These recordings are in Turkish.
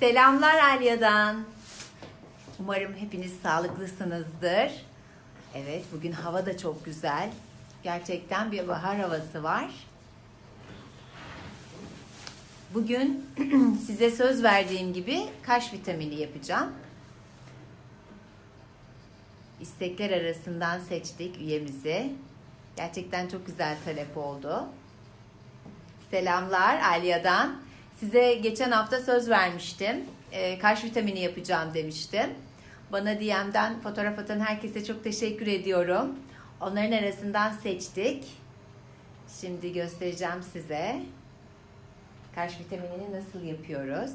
Selamlar Alya'dan. Umarım hepiniz sağlıklısınızdır. Evet, bugün hava da çok güzel. Gerçekten bir bahar havası var. Bugün size söz verdiğim gibi kaş vitamini yapacağım. İstekler arasından seçtik üyemizi. Gerçekten çok güzel talep oldu. Selamlar Alya'dan. Size geçen hafta söz vermiştim. Ee, kaş vitamini yapacağım demiştim. Bana DM'den fotoğraf atan herkese çok teşekkür ediyorum. Onların arasından seçtik. Şimdi göstereceğim size. Kaş vitaminini nasıl yapıyoruz?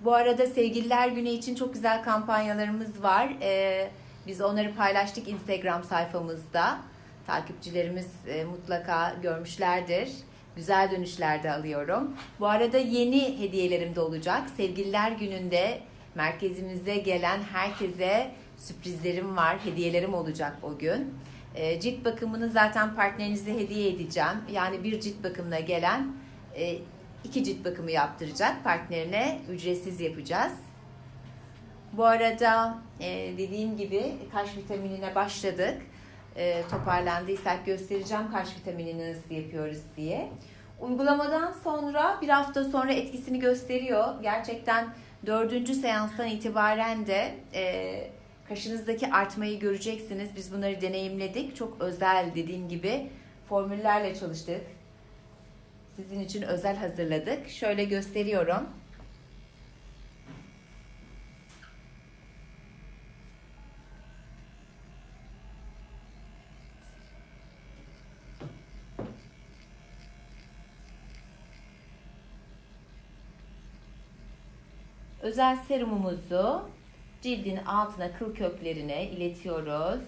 Bu arada sevgililer günü için çok güzel kampanyalarımız var. Ee, biz onları paylaştık Instagram sayfamızda. Takipçilerimiz e, mutlaka görmüşlerdir. Güzel dönüşler de alıyorum. Bu arada yeni hediyelerim de olacak. Sevgililer gününde merkezimize gelen herkese sürprizlerim var. Hediyelerim olacak o gün. E, cilt bakımını zaten partnerinize hediye edeceğim. Yani bir cilt bakımına gelen e, iki cilt bakımı yaptıracak. Partnerine ücretsiz yapacağız. Bu arada e, dediğim gibi kaş vitaminine başladık. E, toparlandıysak göstereceğim kaş vitaminini nasıl yapıyoruz diye. Uygulamadan sonra bir hafta sonra etkisini gösteriyor. Gerçekten dördüncü seanstan itibaren de e, kaşınızdaki artmayı göreceksiniz. Biz bunları deneyimledik. Çok özel dediğim gibi formüllerle çalıştık. Sizin için özel hazırladık. Şöyle gösteriyorum. Özel serumumuzu cildin altına kıl köklerine iletiyoruz.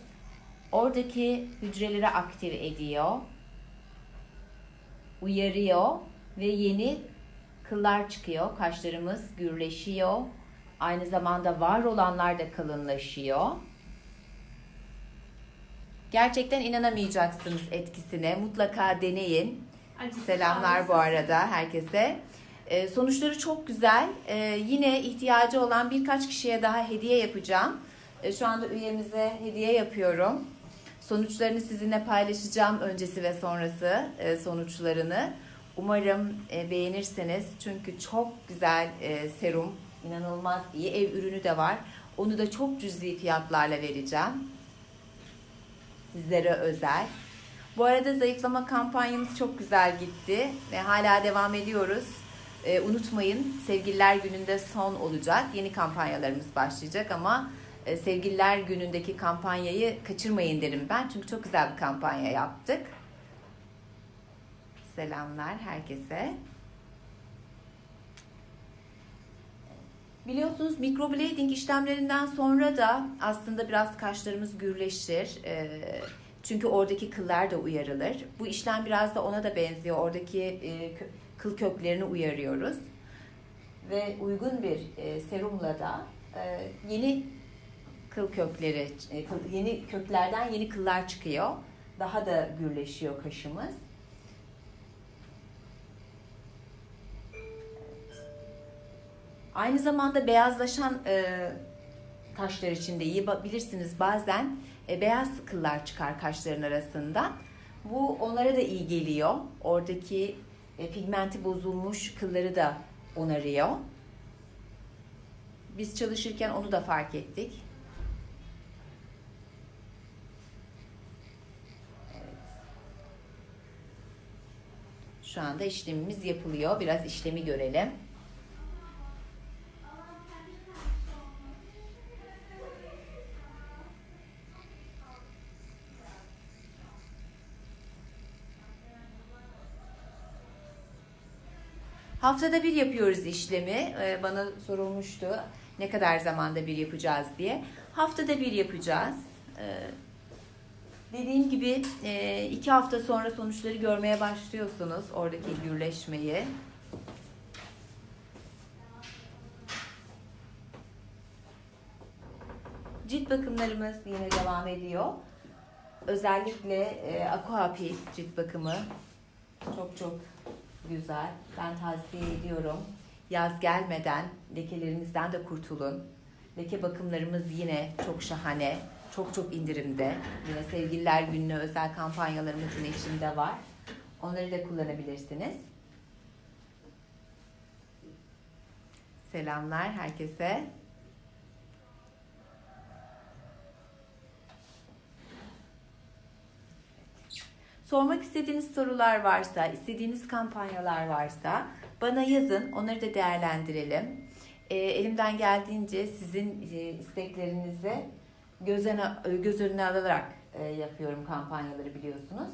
Oradaki hücreleri aktive ediyor. Uyarıyor ve yeni kıllar çıkıyor. Kaşlarımız gürleşiyor. Aynı zamanda var olanlar da kalınlaşıyor. Gerçekten inanamayacaksınız etkisine. Mutlaka deneyin. Selamlar bu arada herkese. Ee, sonuçları çok güzel. Ee, yine ihtiyacı olan birkaç kişiye daha hediye yapacağım. Ee, şu anda üyemize hediye yapıyorum. Sonuçlarını sizinle paylaşacağım öncesi ve sonrası e, sonuçlarını. Umarım e, beğenirsiniz. Çünkü çok güzel e, serum, inanılmaz iyi. Ev ürünü de var. Onu da çok cüzi fiyatlarla vereceğim. Sizlere özel. Bu arada zayıflama kampanyamız çok güzel gitti ve hala devam ediyoruz. Ee, unutmayın sevgililer gününde son olacak. Yeni kampanyalarımız başlayacak ama e, sevgililer günündeki kampanyayı kaçırmayın derim ben. Çünkü çok güzel bir kampanya yaptık. Selamlar herkese. Biliyorsunuz microblading işlemlerinden sonra da aslında biraz kaşlarımız gürleşir. Ee, çünkü oradaki kıllar da uyarılır. Bu işlem biraz da ona da benziyor. Oradaki e, kıl köklerini uyarıyoruz. Ve uygun bir e, serumla da e, yeni kıl kökleri, e, yeni köklerden yeni kıllar çıkıyor. Daha da gürleşiyor kaşımız. Aynı zamanda beyazlaşan e, kaşlar için de iyi bilirsiniz bazen beyaz kıllar çıkar kaşların arasında. Bu onlara da iyi geliyor. Oradaki e, pigmenti bozulmuş kılları da onarıyor. Biz çalışırken onu da fark ettik. Şu anda işlemimiz yapılıyor. Biraz işlemi görelim. Haftada bir yapıyoruz işlemi. Ee, Bana sorulmuştu ne kadar zamanda bir yapacağız diye. Haftada bir yapacağız. Ee, Dediğim gibi e, iki hafta sonra sonuçları görmeye başlıyorsunuz oradaki gürleşmeyi. Cilt bakımlarımız yine devam ediyor. Özellikle e, Aquapi cilt bakımı çok çok güzel. Ben tavsiye ediyorum. Yaz gelmeden lekelerinizden de kurtulun. Leke bakımlarımız yine çok şahane. Çok çok indirimde. Yine sevgililer gününe özel kampanyalarımız yine içinde var. Onları da kullanabilirsiniz. Selamlar herkese. Sormak istediğiniz sorular varsa, istediğiniz kampanyalar varsa bana yazın. Onları da değerlendirelim. E, elimden geldiğince sizin e, isteklerinizi göz, öne- göz önüne alarak e, yapıyorum kampanyaları biliyorsunuz.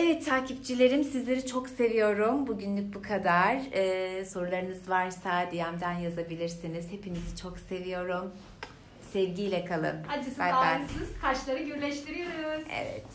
Evet takipçilerim sizleri çok seviyorum. Bugünlük bu kadar. Ee, sorularınız varsa DM'den yazabilirsiniz. Hepinizi çok seviyorum. Sevgiyle kalın. Acısız Bye bye. ağrısız kaşları gürleştiriyoruz. Evet.